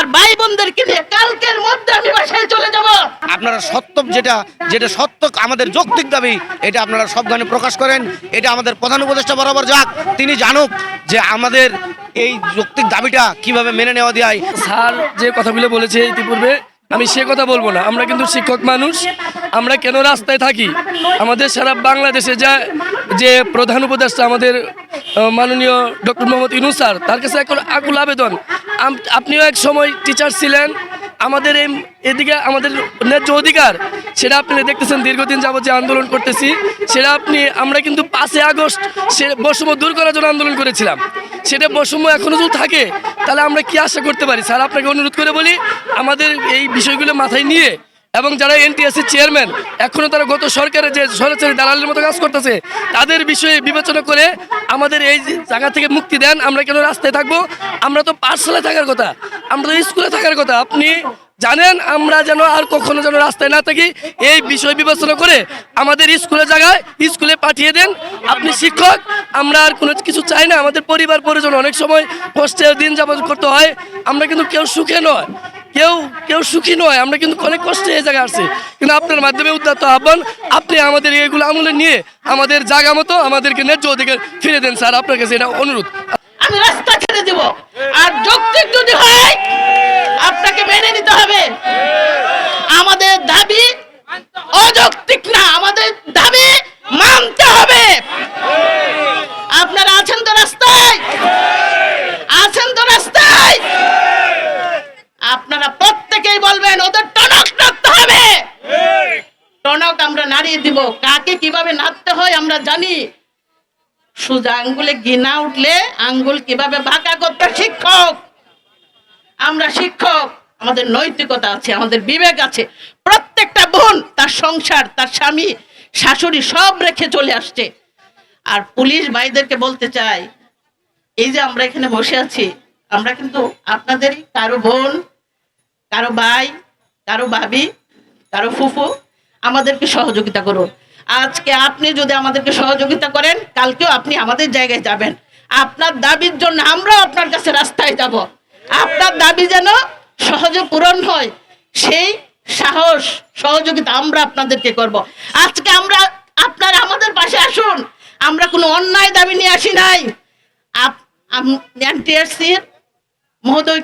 আমার ভাই বোনদেরকে নিয়ে কালকের মধ্যে আমি বাসায় চলে যাব। আপনারা সত্য যেটা যেটা সত্য আমাদের যৌক্তিক দাবি এটা আপনারা সব গানে প্রকাশ করেন। এটা আমাদের প্রধান উপদেষ্টা বরাবর যাক। তিনি জানুক যে আমাদের এই যৌক্তিক দাবিটা কীভাবে মেনে নেওয়া দেয় স্যার যে কথাগুলো বলেছে ইতিপূর্বে আমি সে কথা বলব না। আমরা কিন্তু শিক্ষক মানুষ। আমরা কেন রাস্তায় থাকি? আমাদের সারা বাংলাদেশে যা যে প্রধান উপদেষ্টা আমাদের মাননীয় ডক্টর মোহাম্মদ ইনু স্যার, তার কাছে এখন আকুল আবেদন। আপনিও এক সময় টিচার ছিলেন। আমাদের এই এদিকে আমাদের ন্যায্য অধিকার, সেটা আপনি দেখতেছেন, দীর্ঘদিন যাবত যে আন্দোলন করতেছি, সেটা আপনি আমরা কিন্তু পাঁচই আগস্ট সে বৈষম্য দূর করার জন্য আন্দোলন করেছিলাম। সেটা বৈষম্য এখনও যদি থাকে, তাহলে আমরা কি আশা করতে পারি? স্যার, আপনাকে অনুরোধ করে বলি, আমাদের এই বিষয়গুলো মাথায় নিয়ে এবং যারা এনটিএসসি চেয়ারম্যান এখনও তারা গত সরকারের যে সরাসরি দালালের মতো কাজ করতেছে, তাদের বিষয়ে বিবেচনা করে আমাদের এই জায়গা থেকে মুক্তি দেন। আমরা কেন রাস্তায় থাকব? আমরা তো পাঠশালায় থাকার কথা, আমরা তো স্কুলে থাকার কথা। আপনি জানেন আমরা যেন আর কখনো যেন রাস্তায় না থাকি। এই বিষয় বিবেচনা করে আমাদের স্কুলে জায়গায় স্কুলে পাঠিয়ে দেন। আপনি শিক্ষক, আমরা আর কোনো কিছু চাই না। আমাদের পরিবার পরিজন অনেক সময় কষ্টে দিন যাপন করতে হয়। আমরা কিন্তু কেউ সুখে নয়। কেউ কেউ সুখী নয়। আমরা কিন্তু অনেক কষ্টে এই জায়গায় আসছি। কিন্তু আপনার মাধ্যমে উদ্যত আহ্বান, আপনি আমাদের এগুলো আমলে নিয়ে আমাদের জায়গা মতো আমাদেরকে ন্যায্য অধিকার ফিরে দেন, স্যার। আপনার কাছে এটা অনুরোধ। আমি রাস্তা ছেড়ে দিব। আর যৌক্তিক যদি হয়, আপনাকে মেনে নিতে হবে। আমাদের দাবি অযৌক্তিক না, আমাদের দাবি মানতে হবে আপনারা আছেন তো রাস্তায় আছেন তো রাস্তায় আপনারা প্রত্যেকেই বলবেন ওদের টনক নাড়তে হবে টনক আমরা নাড়িয়ে দিব। কাকে কীভাবে নাড়তে হয় আমরা জানি। সোজা আঙ্গুলে গিনা উঠলে আঙ্গুল কীভাবে বাঁকা করতে শিক্ষক। আমরা শিক্ষক, আমাদের নৈতিকতা আছে, আমাদের বিবেক আছে। প্রত্যেকটা বোন, তার সংসার, তার স্বামী, শাশুড়ি সব রেখে চলে আসছে। আর পুলিশ ভাইদেরকে বলতে চাই, এই যে আমরা এখানে বসে আছি, আমরা কিন্তু আপনাদেরই কারও বোন, কারও ভাই, কারও ভাবি, কারও ফুফু আমাদেরকে সহযোগিতা করুন। আজকে আপনি যদি আমাদেরকে সহযোগিতা করেন, কালকেও আপনি আমাদের জায়গায় যাবেন। আপনার দাবির জন্য আমরাও আপনার কাছে রাস্তায় যাব। আপনার দাবি যেন সহজে পূরণ হয়, সেই সাহস, সহযোগিতা আমরা আপনাদেরকে করব। আজকে আমরা আপনার আমাদের পাশে আসুন। আমরা কোনো অন্যায় দাবি নিয়ে আসি নাই। আপ এনটিআরসির মহোদয়